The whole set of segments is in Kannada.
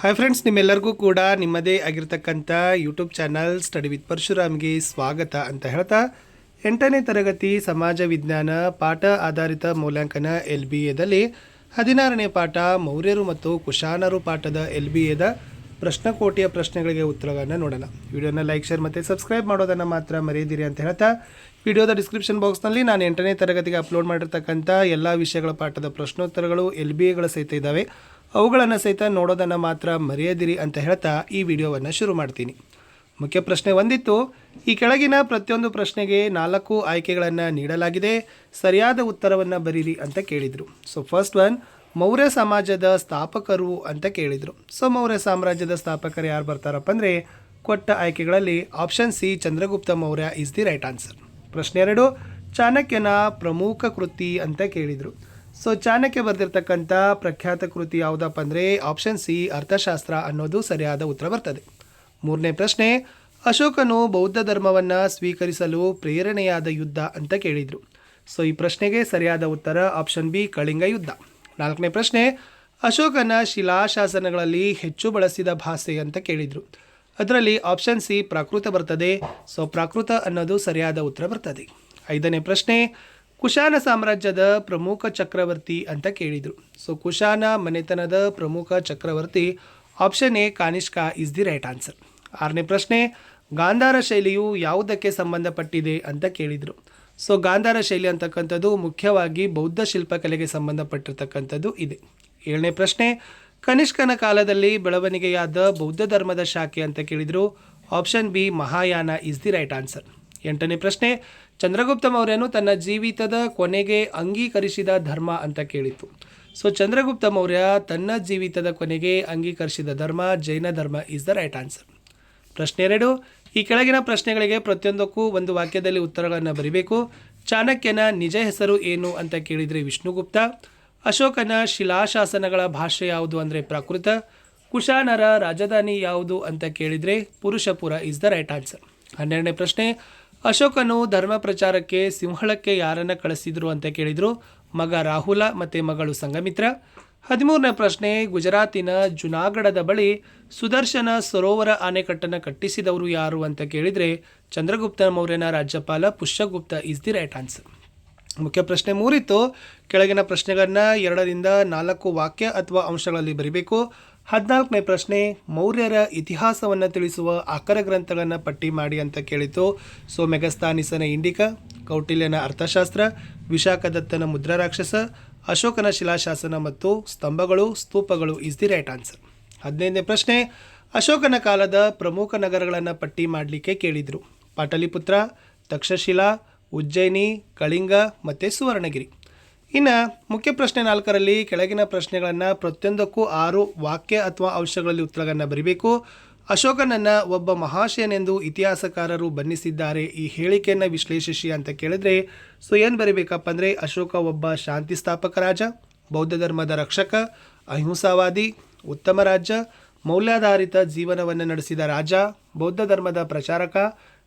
ಹಾಯ್ ಫ್ರೆಂಡ್ಸ್ ನಿಮ್ಮೆಲ್ಲರಿಗೂ ಕೂಡ ನಿಮ್ಮದೇ ಆಗಿರ್ತಕ್ಕಂಥ ಯೂಟ್ಯೂಬ್ ಚಾನಲ್ ಸ್ಟಡಿ ವಿತ್ ಪರಶುರಾಮ್ಗೆ ಸ್ವಾಗತ ಅಂತ ಹೇಳ್ತಾ, ಎಂಟನೇ ತರಗತಿ ಸಮಾಜ ವಿಜ್ಞಾನ ಪಾಠ ಆಧಾರಿತ ಮೌಲ್ಯಾಂಕನ ಎಲ್ ಬಿ ಎದಲ್ಲಿ ಹದಿನಾರನೇ ಪಾಠ ಮೌರ್ಯರು ಮತ್ತು ಕುಶಾನರು ಪಾಠದ ಎಲ್ ಬಿ ಎದ ಪ್ರಶ್ನಕೋಟಿಯ ಪ್ರಶ್ನೆಗಳಿಗೆ ಉತ್ತರಗಳನ್ನು ನೋಡೋಣ. ವಿಡಿಯೋನ ಲೈಕ್ ಶೇರ್ ಮತ್ತು ಸಬ್ಸ್ಕ್ರೈಬ್ ಮಾಡೋದನ್ನು ಮಾತ್ರ ಮರೆಯದಿರಿ ಅಂತ ಹೇಳ್ತಾ, ವಿಡಿಯೋದ ಡಿಸ್ಕ್ರಿಪ್ಷನ್ ಬಾಕ್ಸ್ನಲ್ಲಿ ನಾನು ಎಂಟನೇ ತರಗತಿಗೆ ಅಪ್ಲೋಡ್ ಮಾಡಿರ್ತಕ್ಕಂಥ ಎಲ್ಲ ವಿಷಯಗಳ ಪಾಠದ ಪ್ರಶ್ನೋತ್ತರಗಳು, ಎಲ್ ಬಿ ಎಗಳು ಸಹಿತ ಇದ್ದಾವೆ ಅವುಗಳನ್ನು ಸಹಿತ ನೋಡೋದನ್ನು ಮಾತ್ರ ಮರೆಯದಿರಿ ಅಂತ ಹೇಳ್ತಾ ಈ ವಿಡಿಯೋವನ್ನು ಶುರು ಮಾಡ್ತೀನಿ. ಮುಖ್ಯ ಪ್ರಶ್ನೆ ಒಂದಿತ್ತು, ಈ ಕೆಳಗಿನ ಪ್ರತಿಯೊಂದು ಪ್ರಶ್ನೆಗೆ ನಾಲ್ಕು ಆಯ್ಕೆಗಳನ್ನು ನೀಡಲಾಗಿದೆ, ಸರಿಯಾದ ಉತ್ತರವನ್ನು ಬರೀರಿ ಅಂತ ಕೇಳಿದರು. ಸೊ ಫಸ್ಟ್ ಒನ್ ಮೌರ್ಯ ಸಮಾಜದ ಸ್ಥಾಪಕರು ಅಂತ ಕೇಳಿದರು. ಸೊ ಮೌರ್ಯ ಸಾಮ್ರಾಜ್ಯದ ಸ್ಥಾಪಕರು ಯಾರು ಬರ್ತಾರಪ್ಪ ಅಂದರೆ, ಕೊಟ್ಟ ಆಯ್ಕೆಗಳಲ್ಲಿ option C Chandragupta Maurya is the right answer ಪ್ರಶ್ನೆ ಎರಡು, ಚಾಣಕ್ಯನ ಪ್ರಮುಖ ಕೃತಿ ಅಂತ ಕೇಳಿದರು. ಸೊ ಚಾಣಕ್ಯ ಬರೆದಿರ್ತಕ್ಕಂಥ ಪ್ರಖ್ಯಾತ ಕೃತಿ ಯಾವುದಪ್ಪ ಅಂದರೆ ಆಪ್ಷನ್ ಸಿ ಅರ್ಥಶಾಸ್ತ್ರ ಅನ್ನೋದು ಸರಿಯಾದ ಉತ್ತರ ಬರ್ತದೆ. ಮೂರನೇ ಪ್ರಶ್ನೆ, ಅಶೋಕನು ಬೌದ್ಧ ಧರ್ಮವನ್ನು ಸ್ವೀಕರಿಸಲು ಪ್ರೇರಣೆಯಾದ ಯುದ್ಧ ಅಂತ ಕೇಳಿದರು. ಸೊ ಈ ಪ್ರಶ್ನೆಗೆ ಸರಿಯಾದ ಉತ್ತರ ಆಪ್ಷನ್ ಬಿ ಕಳಿಂಗ ಯುದ್ಧ. ನಾಲ್ಕನೇ ಪ್ರಶ್ನೆ, ಅಶೋಕನ ಶಿಲಾಶಾಸನಗಳಲ್ಲಿ ಹೆಚ್ಚು ಬಳಸಿದ ಭಾಷೆ ಅಂತ ಕೇಳಿದರು. ಅದರಲ್ಲಿ ಆಪ್ಷನ್ ಸಿ ಪ್ರಾಕೃತ ಬರ್ತದೆ. ಸೊ ಪ್ರಾಕೃತ ಅನ್ನೋದು ಸರಿಯಾದ ಉತ್ತರ ಬರ್ತದೆ. ಐದನೇ ಪ್ರಶ್ನೆ ಕುಶಾನ ಸಾಮ್ರಾಜ್ಯದ ಪ್ರಮುಖ ಚಕ್ರವರ್ತಿ ಅಂತ ಕೇಳಿದರು. ಸೊ ಕುಶಾನ ಮನೆತನದ ಪ್ರಮುಖ ಚಕ್ರವರ್ತಿ option A Kanishka is the right answer ಆರನೇ ಪ್ರಶ್ನೆ, ಗಾಂಧಾರ ಶೈಲಿಯು ಯಾವುದಕ್ಕೆ ಸಂಬಂಧಪಟ್ಟಿದೆ ಅಂತ ಕೇಳಿದರು. ಸೊ ಗಾಂಧಾರ ಶೈಲಿ ಅಂತಕ್ಕಂಥದ್ದು ಮುಖ್ಯವಾಗಿ ಬೌದ್ಧ ಶಿಲ್ಪಕಲೆಗೆ ಸಂಬಂಧಪಟ್ಟಿರ್ತಕ್ಕಂಥದ್ದು ಇದೆ. ಏಳನೇ ಪ್ರಶ್ನೆ, ಕನಿಷ್ಕನ ಕಾಲದಲ್ಲಿ ಬೆಳವಣಿಗೆಯಾದ ಬೌದ್ಧ ಧರ್ಮದ ಶಾಖೆ ಅಂತ ಕೇಳಿದರು. Option B Mahayana is the right answer ಎಂಟನೇ ಪ್ರಶ್ನೆ, ಚಂದ್ರಗುಪ್ತ ಮೌರ್ಯನು ತನ್ನ ಜೀವಿತದ ಕೊನೆಗೆ ಅಂಗೀಕರಿಸಿದ ಧರ್ಮ ಅಂತ ಕೇಳಿತ್ತು. ಸೊ ಚಂದ್ರಗುಪ್ತ ಮೌರ್ಯ ತನ್ನ ಜೀವಿತದ ಕೊನೆಗೆ ಅಂಗೀಕರಿಸಿದ ಧರ್ಮ, ಜೈನ ಧರ್ಮ ಈಸ್ ದ ರೈಟ್ ಆನ್ಸರ್ ಪ್ರಶ್ನೆ ಎರಡು, ಈ ಕೆಳಗಿನ ಪ್ರಶ್ನೆಗಳಿಗೆ ಪ್ರತಿಯೊಂದಕ್ಕೂ ಒಂದು ವಾಕ್ಯದಲ್ಲಿ ಉತ್ತರಗಳನ್ನು ಬರೀಬೇಕು. ಚಾಣಕ್ಯನ ನಿಜ ಹೆಸರು ಏನು ಅಂತ ಕೇಳಿದರೆ ವಿಷ್ಣುಗುಪ್ತ. ಅಶೋಕನ ಶಿಲಾಶಾಸನಗಳ ಭಾಷೆ ಯಾವುದು ಅಂದರೆ ಪ್ರಾಕೃತ. ಕುಶಾನರ ರಾಜಧಾನಿ ಯಾವುದು ಅಂತ ಕೇಳಿದರೆ Purushapura is the right answer ಹನ್ನೆರಡನೇ ಪ್ರಶ್ನೆ ಅಶೋಕನು ಧರ್ಮ ಪ್ರಚಾರಕ್ಕೆ ಸಿಂಹಳಕ್ಕೆ ಯಾರನ್ನ ಕಳಿಸಿದ್ರು ಅಂತ ಕೇಳಿದರು. ಮಗ ರಾಹುಲ ಮತ್ತು ಮಗಳು ಸಂಗಮಿತ್ರ ಹದಿಮೂರನೇ ಪ್ರಶ್ನೆ, ಗುಜರಾತಿನ ಜುನಾಗಢದ ಬಳಿ ಸುದರ್ಶನ ಸರೋವರ ಆಣೆಕಟ್ಟನ್ನು ಕಟ್ಟಿಸಿದವರು ಯಾರು ಅಂತ ಕೇಳಿದರೆ ಚಂದ್ರಗುಪ್ತ ಮೌರ್ಯನ ರಾಜ್ಯಪಾಲ Pushyagupta is the right answer ಮುಖ್ಯ ಪ್ರಶ್ನೆ ಮೂರಿತ್ತು. ಕೆಳಗಿನ ಪ್ರಶ್ನೆಗಳನ್ನ ಎರಡರಿಂದ ನಾಲ್ಕು ವಾಕ್ಯ ಅಥವಾ ಅಂಶಗಳಲ್ಲಿ ಬರೀಬೇಕು. ಹದಿನಾಲ್ಕನೇ ಪ್ರಶ್ನೆ, ಮೌರ್ಯರ ಇತಿಹಾಸವನ್ನು ತಿಳಿಸುವ ಆಕರ ಗ್ರಂಥಗಳನ್ನು ಪಟ್ಟಿ ಮಾಡಿ ಅಂತ ಕೇಳಿತು. ಸೊ ಮೆಗಸ್ತಾನಿಸನ ಇಂಡಿಕ, ಕೌಟಿಲ್ಯನ ಅರ್ಥಶಾಸ್ತ್ರ, ವಿಶಾಖದತ್ತನ ಮುದ್ರಾರಾಕ್ಷಸ ಅಶೋಕನ ಶಿಲಾಶಾಸನ ಮತ್ತು ಸ್ತಂಭಗಳು, ಸ್ತೂಪಗಳು ಇಸ್ ದಿ ರೈಟ್ ಆನ್ಸರ್ ಹದಿನೈದನೇ ಪ್ರಶ್ನೆ, ಅಶೋಕನ ಕಾಲದ ಪ್ರಮುಖ ನಗರಗಳನ್ನು ಪಟ್ಟಿ ಮಾಡಲಿಕ್ಕೆ ಕೇಳಿದರು. ಪಾಟಲಿಪುತ್ರ ತಕ್ಷಶಿಲಾ ಉಜ್ಜಯಿನಿ, ಕಳಿಂಗ ಮತ್ತು ಸುವರ್ಣಗಿರಿ. ಇನ್ನು ಮುಖ್ಯ ಪ್ರಶ್ನೆ ನಾಲ್ಕರಲ್ಲಿ ಕೆಳಗಿನ ಪ್ರಶ್ನೆಗಳನ್ನು ಪ್ರತಿಯೊಂದಕ್ಕೂ ಆರು ವಾಕ್ಯ ಅಥವಾ ಅಂಶಗಳಲ್ಲಿ ಉತ್ತರಗಳನ್ನು ಬರೀಬೇಕು. ಅಶೋಕನನ್ನು ಒಬ್ಬ ಮಹಾಶಯನೆಂದು ಇತಿಹಾಸಕಾರರು ಬಣ್ಣಿಸಿದ್ದಾರೆ. ಈ ಹೇಳಿಕೆಯನ್ನು ವಿಶ್ಲೇಷಿಸಿ ಅಂತ ಕೇಳಿದ್ರೆ, ಸೊ ಏನು ಬರೀಬೇಕಪ್ಪ ಅಂದರೆ, ಅಶೋಕ ಒಬ್ಬ ಶಾಂತಿ ಸ್ಥಾಪಕ ರಾಜ, ಬೌದ್ಧ ಧರ್ಮದ ರಕ್ಷಕ, ಅಹಿಂಸಾವಾದಿ, ಉತ್ತಮ ರಾಜ್ಯ, ಮೌಲ್ಯಾಧಾರಿತ ಜೀವನವನ್ನು ನಡೆಸಿದ ರಾಜ, ಬೌದ್ಧ ಧರ್ಮದ ಪ್ರಚಾರಕ,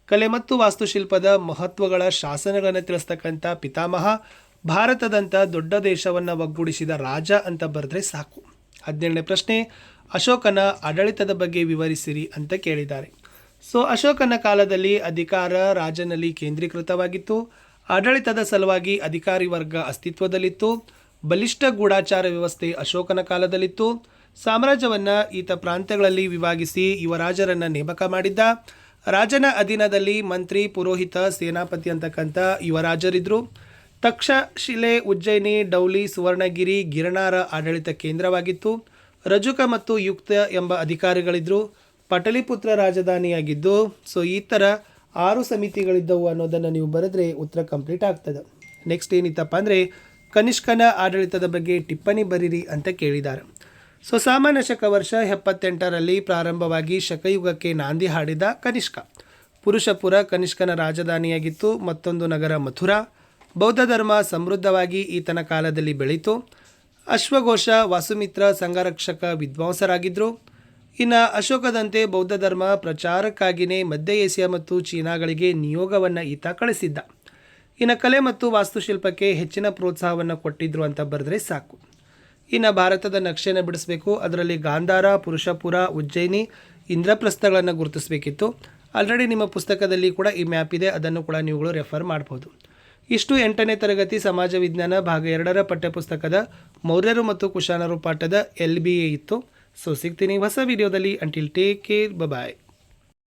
ಕಲೆ ಮತ್ತು ವಾಸ್ತುಶಿಲ್ಪದ ಮಹತ್ವಗಳ ಶಾಸನಗಳನ್ನು ತಿಳಿಸ್ತಕ್ಕಂಥ ಪಿತಾಮಹ ಭಾರತದಂಥ ದೊಡ್ಡ ದೇಶವನ್ನು ಒಗ್ಗೂಡಿಸಿದ ರಾಜ ಅಂತ ಬರೆದ್ರೆ ಸಾಕು. ಹದಿನೇಳನೇ ಪ್ರಶ್ನೆ, ಅಶೋಕನ ಆಡಳಿತದ ಬಗ್ಗೆ ವಿವರಿಸಿರಿ ಅಂತ ಕೇಳಿದ್ದಾರೆ. ಸೊ, ಅಶೋಕನ ಕಾಲದಲ್ಲಿ ಅಧಿಕಾರ ರಾಜನಲ್ಲಿ ಕೇಂದ್ರೀಕೃತವಾಗಿತ್ತು. ಆಡಳಿತದ ಸಲುವಾಗಿ ಅಧಿಕಾರಿ ವರ್ಗ ಅಸ್ತಿತ್ವದಲ್ಲಿತ್ತು. ಬಲಿಷ್ಠ ಗೂಢಾಚಾರ ವ್ಯವಸ್ಥೆ ಅಶೋಕನ ಕಾಲದಲ್ಲಿತ್ತು. ಸಾಮ್ರಾಜ್ಯವನ್ನು ಈತ ಪ್ರಾಂತ್ಯಗಳಲ್ಲಿ ವಿಭಾಗಿಸಿ ಯುವರಾಜರನ್ನು ನೇಮಕ ಮಾಡಿದ್ದ. ರಾಜನ ಅಧೀನದಲ್ಲಿ ಮಂತ್ರಿ, ಪುರೋಹಿತ, ಸೇನಾಪತಿ ಅಂತಕ್ಕಂಥ ಯುವರಾಜರಿದ್ದರು ತಕ್ಷಶಿಲೆ ಉಜ್ಜಯಿನಿ, ಡೌಲಿ, ಸುವರ್ಣಗಿರಿ, ಗಿರಣಾರ ಆಡಳಿತ ಕೇಂದ್ರವಾಗಿತ್ತು. ರಜುಕ ಮತ್ತು ಯುಕ್ತ ಎಂಬ ಅಧಿಕಾರಿಗಳಿದ್ದರು ಪಟಲಿಪುತ್ರ ರಾಜಧಾನಿಯಾಗಿದ್ದು, ಸೊ ಈ ಥರ ಆರು ಸಮಿತಿಗಳಿದ್ದವು ಅನ್ನೋದನ್ನು ನೀವು ಬರೆದ್ರೆ ಉತ್ತರ ಕಂಪ್ಲೀಟ್ ಆಗ್ತದೆ. ನೆಕ್ಸ್ಟ್ ಏನಿತ್ತಪ್ಪ ಅಂದರೆ, ಕನಿಷ್ಕನ ಆಡಳಿತದ ಬಗ್ಗೆ ಟಿಪ್ಪಣಿ ಬರೀರಿ ಅಂತ ಕೇಳಿದ್ದಾರೆ. ಸೊ ಸಾಮಾನ್ಯ ಶಕ ವರ್ಷ ಎಪ್ಪತ್ತೆಂಟರಲ್ಲಿ ಪ್ರಾರಂಭವಾಗಿ ಶಕಯುಗಕ್ಕೆ ನಾಂದಿ ಹಾಡಿದ ಕನಿಷ್ಕ. ಪುರುಷಪುರ ಕನಿಷ್ಕನ ರಾಜಧಾನಿಯಾಗಿತ್ತು. ಮತ್ತೊಂದು ನಗರ ಮಥುರಾ. ಬೌದ್ಧ ಧರ್ಮ ಸಮೃದ್ಧವಾಗಿ ಈತನ ಕಾಲದಲ್ಲಿ ಬೆಳೀತು. ಅಶ್ವಘೋಷ, ವಾಸುಮಿತ್ರ ಸಂಘರಕ್ಷಕ ವಿದ್ವಾಂಸರಾಗಿದ್ದರು ಇನ್ನು ಅಶೋಕದಂತೆ ಬೌದ್ಧ ಧರ್ಮ ಪ್ರಚಾರಕ್ಕಾಗಿಯೇ ಮಧ್ಯ ಏಷ್ಯಾ ಮತ್ತು ಚೀನಾಗಳಿಗೆ ನಿಯೋಗವನ್ನು ಈತ ಕಳಿಸಿದ್ದ. ಇನ್ನು ಕಲೆ ಮತ್ತು ವಾಸ್ತುಶಿಲ್ಪಕ್ಕೆ ಹೆಚ್ಚಿನ ಪ್ರೋತ್ಸಾಹವನ್ನು ಕೊಟ್ಟಿದ್ರು ಅಂತ ಬರೆದ್ರೆ ಸಾಕು. ಇನ್ನು ಭಾರತದ ನಕ್ಷೆಯನ್ನು ಬಿಡಿಸಬೇಕು, ಅದರಲ್ಲಿ ಗಾಂಧಾರ, ಪುರುಷಪುರ, ಉಜ್ಜಯಿನಿ, ಇಂದ್ರಪ್ರಸ್ಥಗಳನ್ನು ಗುರುತಿಸಬೇಕಿತ್ತು. ಆಲ್ರೆಡಿ ನಿಮ್ಮ ಪುಸ್ತಕದಲ್ಲಿ ಕೂಡ ಈ ಮ್ಯಾಪ್ ಇದೆ, ಅದನ್ನು ಕೂಡ ನೀವುಗಳು ರೆಫರ್ ಮಾಡ್ಬೋದು. ಇಷ್ಟು ಎಂಟನೇ ತರಗತಿ ಸಮಾಜ ವಿಜ್ಞಾನ ಭಾಗ ಎರಡರ ಪಠ್ಯಪುಸ್ತಕದ ಮೌರ್ಯರು ಮತ್ತು ಕುಶಾನರು ಪಾಠದ ಎಲ್ ಬಿ ಎ ಇತ್ತು. ಸೊ ಸಿಗ್ತೀನಿ ಹೊಸ ವಿಡಿಯೋದಲ್ಲಿ ಅಂಟಿಲ್ ಟೇಕ್ ಕೇರ್ ಬಾಯ್